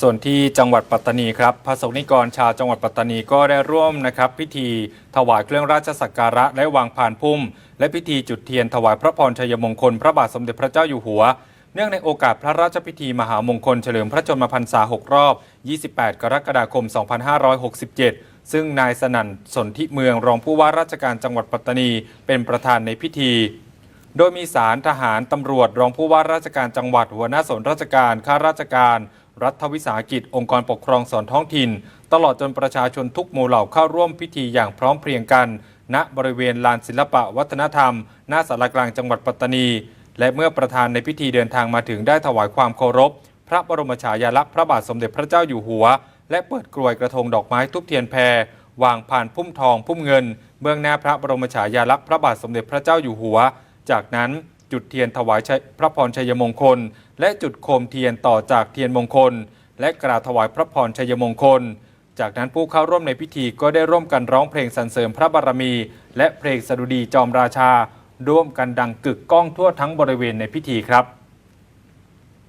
ส่วนที่จังหวัดปัตตานีครับพระสงฆ์นิกรชาวจังหวัดปัตตานีก็ได้ร่วมนะครับ พิธีถวายเครื่องราชสักการะและวางพานพุ่ม และพิธีจุดเทียนถวายพระพรชัยมงคล พระบาทสมเด็จพระเจ้าอยู่หัว เนื่องในโอกาสพระราชพิธีมหามงคลเฉลิมพระชนมพรรษา 6 รอบ 28 กรกฎาคม 2567 ซึ่งนายสนั่นสนธิเมืองรองผู้ว่าราชการจังหวัดปัตตานี เป็นประธานในพิธี โดยมีสารทหารตำรวจ รองผู้ว่าราชการจังหวัด หัวหน้าส่วนราชการ ข้าราชการ รัฐวิสาหกิจ องค์กรปกครองส่วนท้องถิ่น ตลอดจนประชาชนทุกหมู่เหล่าเข้าร่วมพิธีอย่างพร้อมเพรียงกัน ณบริเวณลานศิลปะวัฒนธรรม หน้าสารกลางจังหวัดปัตตานี และเมื่อประธานในพิธีเดินทางมาถึงได้ถวายความเคารพ พระบรมฉายาลักษณ์พระบาทสมเด็จพระเจ้าอยู่หัว และเปิดกรวยกระทงดอกไม้ทุบเทียนแพรวางผ่านพุ่มทองพุ่มเงิน เบื้องหน้าพระบรมฉายาลักษณ์พระบาทสมเด็จพระเจ้าอยู่หัว จากนั้นจุดเทียนถวายพระพรชัยมงคล และจุดโคมเทียนต่อจากเทียนมงคล และกราถวายพระพรชัยมงคล จากนั้นผู้เข้าร่วมในพิธีก็ได้ร่วมกันร้องเพลงสรรเสริมพระบารมี และเพลงสดุดีจอมราชา ร่วมกันดังกึกก้องทั่วทั้งบริเวณในพิธีครับ